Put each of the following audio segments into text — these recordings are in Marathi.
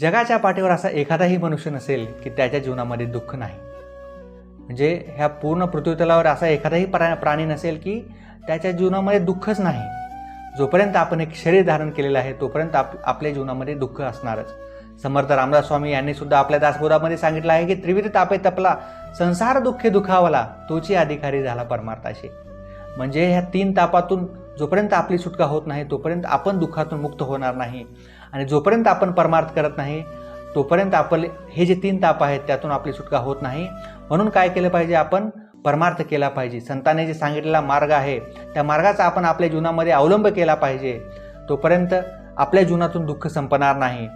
जगाच्या पाठीवर असा एखादाही मनुष्य नसेल की त्याच्या जीवनामध्ये दुःख नाही. म्हणजे ह्या पूर्ण पृथ्वीतलावर असा एखादाही प्रा प्राणी नसेल की त्याच्या जीवनामध्ये दुःखच नाही. जोपर्यंत आपण एक शरीर धारण केलेलं आहे तोपर्यंत आप आपल्या जीवनामध्ये दुःख असणारच. समर्थ रामदास स्वामी यांनी सुद्धा आपल्या दासबोधामध्ये सांगितलं आहे की त्रिविध तापे तपला संसार दुःखे दुखावला तोची अधिकारी झाला परमार्थाशी. म्हणजे ह्या तीन तापातून जोपर्यंत आपली सुटका होत नाही तोपर्यंत आपण दुःखातून मुक्त होणार नाही. आणि जोपर्यंत आपण परमार्थ करत नाही तोपर्यंत आपण हे जे तीन ताप आहेत त्यातून आपली सुटका होत नाही. म्हणून काय केलं पाहिजे आपण? परमार्थ केला पाहिजे. संतांनी जे सांगितलेला मार्ग आहे त्या मार्गाचा आपण आपल्या जीवनामध्ये अवलंब केला पाहिजे. तोपर्यंत आपल्या जीवनातून दुःख संपणार नाही.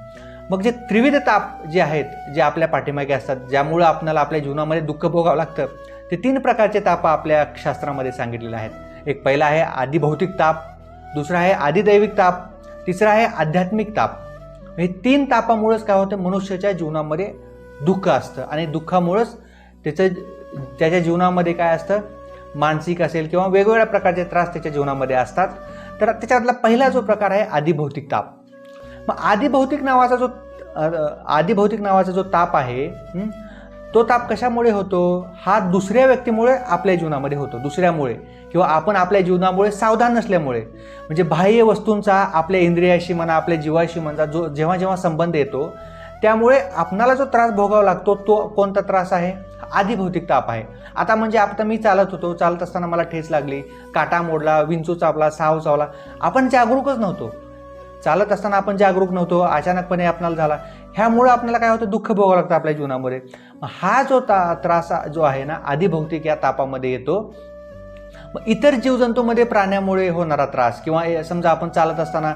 मग जे त्रिविध ताप जे आहेत जे आपल्या पाठीमागे असतात ज्यामुळं आपल्याला आपल्या जीवनामध्ये दुःख भोगावं लागतं ते तीन प्रकारचे ताप आपल्या शास्त्रामध्ये सांगितलेले आहेत. एक पहिला आहे आदिभौतिक ताप दुसरा आहे आदिदैविक ताप तिसरा आहे आध्यात्मिक ताप. हे तीन तापामुळेच काय होतं? मनुष्याच्या जीवनामध्ये दुःख असतं. आणि दुःखामुळंच त्याचं त्याच्या जीवनामध्ये काय असतं? मानसिक असेल किंवा वेगवेगळ्या प्रकारचे त्रास त्याच्या जीवनामध्ये असतात. तर त्याच्यातला पहिला जो प्रकार आहे आदिभौतिक ताप. मग आदिभौतिक नावाचा जो आदिभौतिक नावाचा जो ताप आहे तो ताप कशामुळे होतो? हा दुसऱ्या व्यक्तीमुळे आपल्या जीवनामध्ये होतो. दुसऱ्यामुळे. किंवा आपण आपल्या जीवनामुळे सावधान नसल्यामुळे. म्हणजे बाह्य वस्तूंचा आपल्या इंद्रियाशी म्हणा आपल्या जीवाशी म्हणा जो जेव्हा जेव्हा संबंध येतो त्यामुळे आपणाला जो त्रास भोगावा लागतो तो कोणता त्रास आहे? आदिभौतिक ताप आहे. आता म्हणजे आता मी चालत होतो. चालत असताना मला ठेच लागली. काटा मोडला विंचू चापला साव चावला. आपण जागरूकच नव्हतो. चालत असताना आपण जागरूक नव्हतो अचानकपणे आपणाला झाला. ह्यामुळं आपल्याला काय होतं दुःख भोगावं लागतं आपल्या जीवनामध्ये. हा जो ता त्रास जो आहे ना आधीभौतिक या तापामध्ये येतो. मग इतर जीवजंतूमध्ये प्राण्यामुळे होणारा त्रास किंवा समजा आपण चालत असताना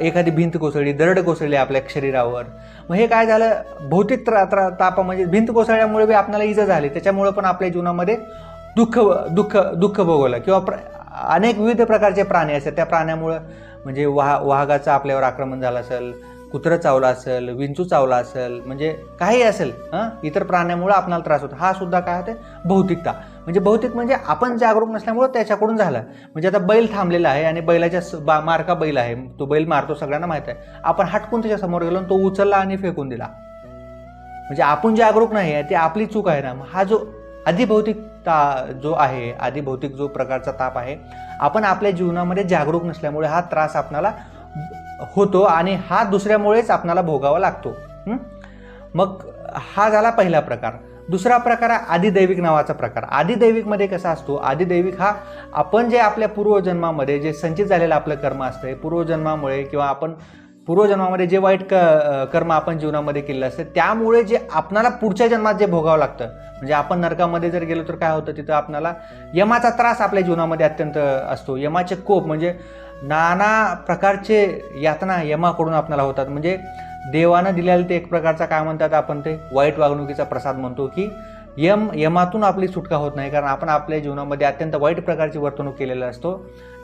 एखादी भिंत कोसळली दरड कोसळली आपल्या शरीरावर. मग हे काय झालं? भौतिक त्रा त्रा तापा म्हणजे भिंत कोसळल्यामुळे बी आपल्याला इजा झाली. त्याच्यामुळे पण आपल्या जीवनामध्ये दुःख दुःख दुःख भोगवलं. किंवा प्र अनेक विविध प्रकारचे प्राणी असतात. त्या प्राण्यामुळं म्हणजे वाह वाघाचं आपल्यावर आक्रमण झालं असेल कुत्रं चावलं असेल विंचू चावला असेल म्हणजे काही असेल हां? इतर प्राण्यामुळं आपणाला त्रास होतो. हा सुद्धा काय होते भौतिकता. म्हणजे भौतिक म्हणजे आपण जागरूक नसल्यामुळं त्याच्याकडून झालं. म्हणजे आता बैल थांबलेला आहे आणि बैलाच्या बा मार्का बैल आहे. तो बैल मारतो सगळ्यांना माहीत आहे. आपण हटकून त्याच्यासमोर गेलो आणि तो उचलला आणि फेकून दिला. म्हणजे आपण जागरूक नाही आहे ती आपली चूक आहे ना. मग हा जो अधिभौतिकता जो आहे अधिभौतिक जो प्रकारचा ताप आहे आपण आपल्या जीवनामध्ये जागरूक नसल्यामुळे हा त्रास आपणाला होतो आणि हा दुसऱ्यामुळेच आपणाला भोगावा लागतो. मग हा झाला पहिला प्रकार. दुसरा प्रकार आहे आदिदैविक नावाचा प्रकार. आदिदैविकमध्ये कसा असतो? आदिदैविक हा आपण जे आपल्या पूर्वजन्मामध्ये जे संचित झालेलं आपलं कर्म असतं पूर्वजन्मामुळे किंवा आपण पूर्वजन्मामध्ये जे वाईट क कर्म आपण जीवनामध्ये केलेलं असतं त्यामुळे जे आपणाला पुढच्या जन्मात जे भोगावं लागतं म्हणजे आपण नरकामध्ये जर गेलो तर काय होतं तिथं आपणाला यमाचा त्रास आपल्या जीवनामध्ये अत्यंत असतो. यमाचे कोप म्हणजे नाना प्रकारचे यातना यमाकडून आपणाला होतात. म्हणजे देवानं दिलेलं ते एक प्रकारचा काय म्हणतात आपण ते वाईट वागणुकीचा प्रसाद म्हणतो की यम यमातून आपली सुटका होत नाही कारण आपण आपल्या जीवनामध्ये अत्यंत वाईट प्रकारची वर्तणूक केलेला असतो.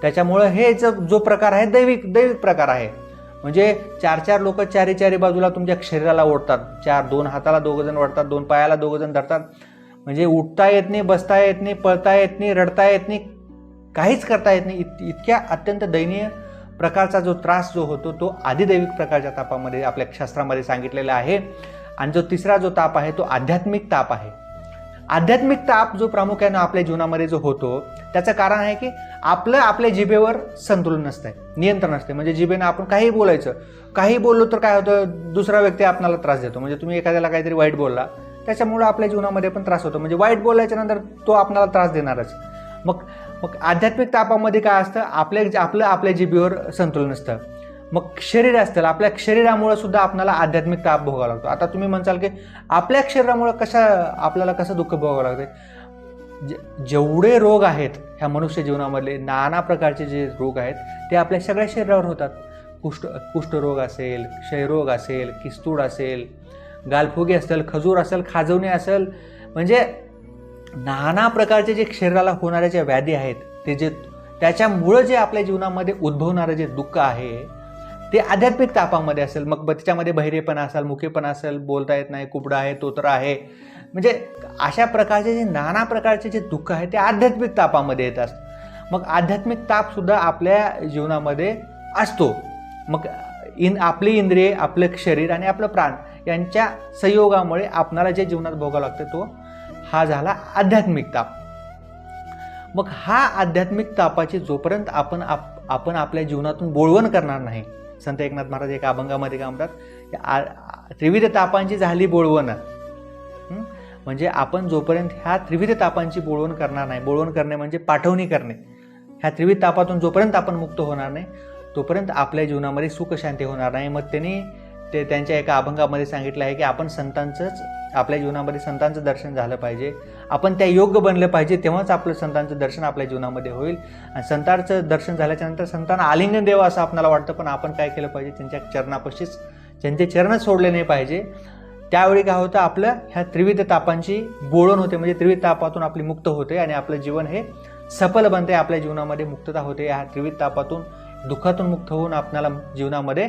त्याच्यामुळं हे जो जो प्रकार आहे दैविक दैविक प्रकार आहे. म्हणजे चार चार लोक चारी चारी बाजूला तुमच्या शरीराला ओढतात. चार दोन हाताला दोघं जण ओढतात दोन पायाला दोघं जण धरतात. म्हणजे उठता येत नाही बसता येत नाही पळता येत नाही रडता येत नाही काहीच करता येत नाही. इत इतक्या अत्यंत दयनीय प्रकारचा जो त्रास जो होतो तो आदिदैविक प्रकारच्या तापामध्ये आपल्या शास्त्रामध्ये सांगितलेला आहे. आणि जो तिसरा जो ताप आहे तो आध्यात्मिक ताप आहे. आध्यात्मिक ताप जो प्रामुख्यानं आपल्या जीवनामध्ये जो होतो त्याचं कारण आहे की आपलं आपल्या जिभेवर संतुलन नसतंय नियंत्रण असते म्हणजे जिभेनं आपण काही बोलायचं काही बोललो तर काय होतं दुसरा व्यक्ती आपणाला त्रास देतो. म्हणजे तुम्ही एखाद्याला काहीतरी वाईट बोलला त्याच्यामुळं आपल्या जीवनामध्ये पण त्रास होतो. म्हणजे वाईट बोलायच्या नंतर तो आपणाला त्रास देणारच. मग मग आध्यात्मिक तापामध्ये काय असतं आपल्या आपलं आपल्या जिभेवर संतुलन असतं मग शरीर असतं आपल्या शरीरामुळे सुद्धा आपल्याला आध्यात्मिक ताप भोगावा लागतो. आता तुम्ही म्हणसाल की आपल्या शरीरामुळे कशा आपल्याला कसं दुःख भोगावं लागते जे जेवढे रोग आहेत ह्या मनुष्य जीवनामधले नाना प्रकारचे जे रोग आहेत ते आपल्या सगळ्या शरीरावर होतात. कुष्ठ कुष्ठरोग असेल क्षयरोग असेल किस्तूड असेल गालफुगे असेल खजूर असेल खाजवणे असेल म्हणजे नाना प्रकारचे जे शरीराला होणाऱ्या ज्या व्याधी आहेत ते जे त्याच्यामुळं जे आपल्या जीवनामध्ये उद्भवणारं जे दुःख आहे ते आध्यात्मिक तापामध्ये असेल मग त्याच्यामध्ये बहिरेपणा असेल मुखेपणा असेल बोलता येत नाही कुबडा आहे तोतरा आहे. म्हणजे अशा प्रकारचे जे नाना प्रकारचे जे दुःख आहे ते आध्यात्मिक तापामध्ये येत असतात मग आध्यात्मिक तापसुद्धा आपल्या जीवनामध्ये असतो. मग इन आपली इंद्रिये आपलं शरीर आणि आपलं प्राण यांच्या संयोगामुळे आपणाला जे जीवनात भोगावं लागतं तो हा झाला आध्यात्मिक ताप. मग हा आध्यात्मिक तापाची जोपर्यंत आपण आप आपण आपल्या जीवनातून बोळवण करणार नाही संत एकनाथ महाराज एका अभंगामध्ये काय म्हणतात की आ- त्रिविध तापांची झाली बोळवण. म्हणजे आपण जोपर्यंत ह्या त्रिविध तापांची बोळवण करणार नाही बोळवण करणे म्हणजे पाठवणी करणे. ह्या त्रिविध तापातून जोपर्यंत आपण मुक्त होणार नाही तोपर्यंत आपल्या जीवनामध्ये सुख शांती होणार नाही. मग त्यांनी ते त्यांच्या एका अभंगामध्ये सांगितलं आहे की आपण संतांचंच आपल्या जीवनामध्ये संतांचं दर्शन झालं पाहिजे. आपण त्या योग्य बनलं पाहिजे तेव्हाच आपलं संतांचं दर्शन आपल्या जीवनामध्ये होईल. आणि संतांचं दर्शन झाल्याच्यानंतर संतांना आलिंगन द्यावं असं आपल्याला वाटतं पण आपण काय केलं पाहिजे? त्यांच्या चरणापाशीच त्यांचे चरणच सोडले नाही पाहिजे. त्यावेळी काय होतं आपलं ह्या त्रिविध तापांची बोळण होते म्हणजे त्रिविध तापातून आपली मुक्त होते आणि आपलं जीवन हे सफल बनते आपल्या जीवनामध्ये मुक्तता होते. ह्या त्रिविध तापातून दुःखातून मुक्त होऊन आपल्याला जीवनामध्ये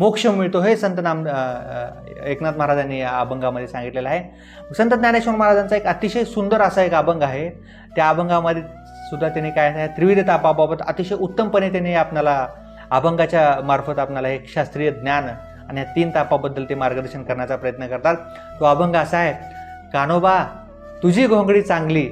मोक्ष मिळतो हे संत नाम एकनाथ महाराजांनी या अभंगामध्ये सांगितलेलं आहे. संत ज्ञानेश्वर महाराजांचा एक अतिशय सुंदर असा एक अभंग आहे. त्या अभंगामध्ये सुद्धा त्यांनी काय आहे त्रिविध तापाबाबत अतिशय उत्तमपणे त्यांनी आपणाला अभंगाच्या मार्फत आपणाला एक शास्त्रीय ज्ञान आणि या तीन तापाबद्दल ते मार्गदर्शन करण्याचा प्रयत्न करतात. तो अभंग असा आहे कानोबा तुझी घोंगडी चांगली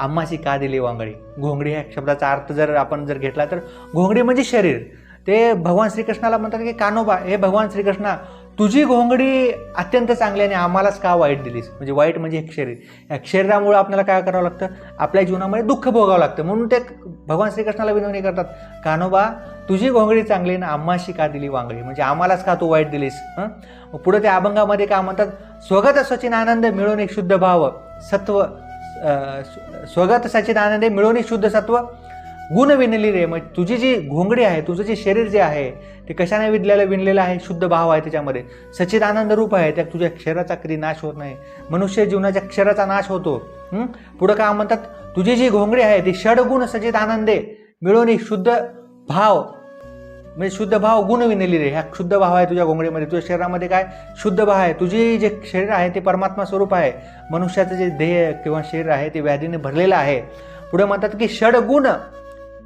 आम्हाशी का दिली वांगडी? घोंगडी ह्या शब्दाचा अर्थ जर आपण जर घेतला तर घोंगडी म्हणजे शरीर. ते भगवान श्रीकृष्णाला म्हणतात की कानोबा हे भगवान श्रीकृष्णा तुझी घोंगडी अत्यंत चांगली आणि आम्हालाच का वाईट दिलीस? म्हणजे वाईट म्हणजे एक शरीर. या शरीरामुळे आपल्याला काय करावं लागतं? आपल्या जीवनामध्ये दुःख भोगावं लागतं. म्हणून ते भगवान श्रीकृष्णाला विनवणी करतात कानोबा तुझी घोंगडी चांगली ना आम्हाशी का दिली वांगडी? म्हणजे आम्हालाच का तू वाईट दिलीस? हं? पुढे त्या अभंगामध्ये का म्हणतात? स्वगत सचिन आनंद मिळून एक शुद्ध भाव सत्व स्वगत सचिन आनंद मिळून एक शुद्ध सत्व गुण विणली रे मग तुझी जी घोंगडी आहे तुझं जे शरीर जे आहे ते कशाने विणलेलं विणलेलं आहे? शुद्ध भाव आहे त्याच्यामध्ये. सचित आनंद रूप आहे त्या तुझ्या क्षराचा कधी नाश होत नाही. मनुष्य जीवनाच्या क्षराचा नाश होतो. पुढं काय म्हणतात? तुझी जी घोंगडी आहे ती षडगुण सचित आनंदे मिळून शुद्ध भाव म्हणजे शुद्ध भाव गुण विणलेली रे. ह्या शुद्ध भाव आहे तुझ्या घोंगडीमध्ये. तुझ्या शरीरामध्ये काय? शुद्ध भाव आहे. तुझे जे शरीर आहे ते परमात्मा स्वरूप आहे. मनुष्याचं जे ध्येय किंवा शरीर आहे ते व्याधीने भरलेलं आहे. पुढे म्हणतात की षडगुण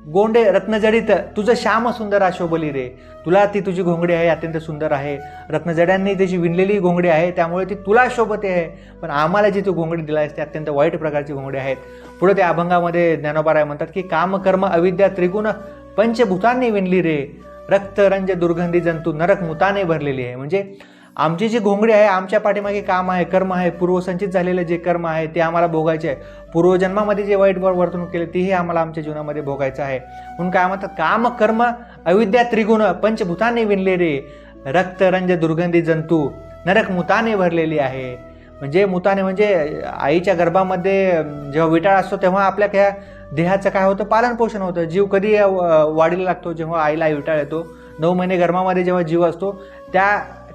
गोंडे रत्नजडीत तुझं श्याम सुंदर शोभली रे. तुला ती तुझी घोंगडी आहे अत्यंत सुंदर आहे. रत्नजड्यांनी त्याची विणलेली घोंगडी आहे त्यामुळे ती तुला शोभते आहे. पण आम्हाला जी तू घोंगडी दिला आहेस ती अत्यंत वाईट प्रकारची घोंगडी आहेत पुढे त्या अभंगामध्ये ज्ञानोबाराय म्हणतात की काम कर्म अविद्या त्रिगुण पंचभूतांनी विणली रे. रक्त रंज दुर्गंधी जंतू नरक मुताने भरलेली आहे. म्हणजे आमची जी घोंगडी आहे आमच्या पाठीमागे काम आहे कर्म आहे पूर्वसंचित झालेलं जे कर्म आहे ते आम्हाला भोगायचे आहे. पूर्वजन्मामध्ये जे वाईट वर- वर्तणूक केले तेही आम्हाला आमच्या जीवनामध्ये भोगायचं आहे. म्हणून काय म्हणतात काम कर्म अविद्या त्रिगुण पंचभूताने विणले रे रक्त रंज दुर्गंधी जंतू नरक मुताने भरलेली आहे. म्हणजे मुताने म्हणजे आईच्या गर्भामध्ये जेव्हा विटाळ असतो तेव्हा आपल्या त्या देहाचं काय होतं पालन पोषण होतं. जीव कधी वाढीला लागतो जेव्हा आईला विटाळ येतो. नऊ महिने गर्भामध्ये जेव्हा जीव असतो त्या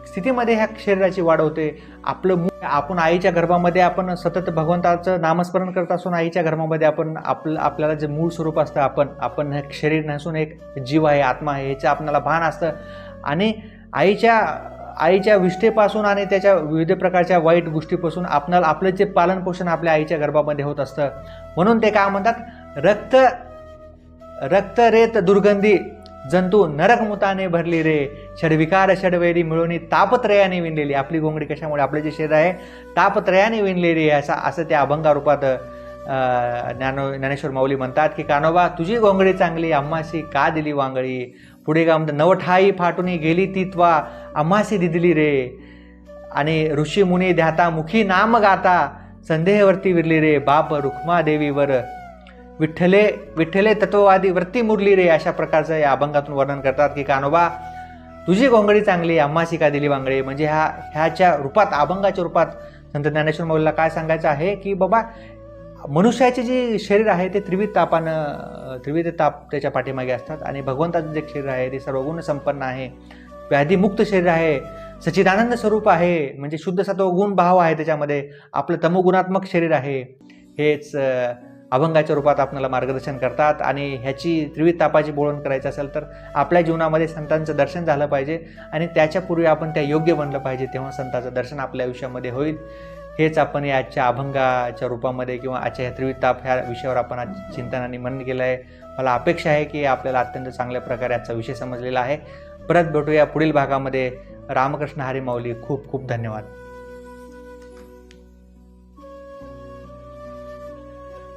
स्थितीमध्ये ह्या शरीराची वाढ होते. आपलं मूळ आपण आईच्या गर्भामध्ये आपण सतत भगवंताचं नामस्मरण करत असून आईच्या गर्भामध्ये आपण आपलं आपल्याला जे मूळ स्वरूप असतं आपण आपण हे शरीर नसून एक जीव आहे आत्मा आहे ह्याचं आपल्याला भान असतं. आणि आईच्या आईच्या विष्ठेपासून आणि त्याच्या विविध प्रकारच्या वाईट गोष्टीपासून आपणाला आपलं जे पालनपोषण आपल्या आईच्या गर्भामध्ये होत असतं. म्हणून ते काय म्हणतात? रक्त रक्तरेत दुर्गंधी जंतू नरकमुताने भरली रे. षडविकार षडवैरी मिळवणी तापत्रयाने विणलेली. आपली घोंगडी कशामुळे? आपलं जे शरीर आहे तापत्रयाने विणलेली आहे असा असं त्या अभंगारूपात ज्ञानो ज्ञानेश्वर माऊली म्हणतात की कानोबा तुझी घोंगडी चांगली अम्मासी का दिली वांगळी? पुढे काय म्हणतात? नवठाई फाटूनी गेली ती त्वा अम्मासी दिदिली रे. आणि ऋषी मुनी ध्याता मुखी नाम गाता संदेहवरती विरली रे. बाप रुक्मा देवीवर विठ्ठले विठ्ठले तत्ववादी वृत्ती मुरली रे अशा प्रकारचं या अभंगातून वर्णन करतात की कानोबा तुझी गोंगडी चांगली अम्मासी का दिली बांगडे म्हणजे ह्या ह्याच्या रूपात अभंगाच्या रूपात संत ज्ञानेश्वर मौलीला काय सांगायचं आहे की बाबा मनुष्याचे जे शरीर आहे ते त्रिविध तापानं त्रिविध ताप त्याच्या पाठीमागे असतात आणि भगवंताचं जे शरीर आहे ते सर्वगुण संपन्न आहे. व्याधीमुक्त शरीर आहे. सचिदानंद स्वरूप आहे. म्हणजे शुद्ध सत्व गुण भाव आहे त्याच्यामध्ये. आपलं तमोगुणात्मक शरीर आहे. हेच अभंगाच्या रूपात आपल्याला मार्गदर्शन करतात आणि ह्याची त्रिविध तापाची बोळण करायचं असेल तर आपल्या जीवनामध्ये संतांचं दर्शन झालं पाहिजे आणि त्याच्यापूर्वी आपण त्या योग्य बनलं पाहिजे तेव्हा संतांचं दर्शन आपल्या आयुष्यामध्ये होईल. हेच आपण या आजच्या अभंगाच्या रूपामध्ये किंवा आजच्या ह्या त्रिविध ताप ह्या विषयावर आपण आज चिंतन आणि मनन केलं आहे मला अपेक्षा आहे की आपल्याला अत्यंत चांगल्या प्रकारे आजचा विषय समजलेला आहे. परत भेटूया पुढील भागामध्ये. रामकृष्ण हरी माऊली खूप खूप धन्यवाद.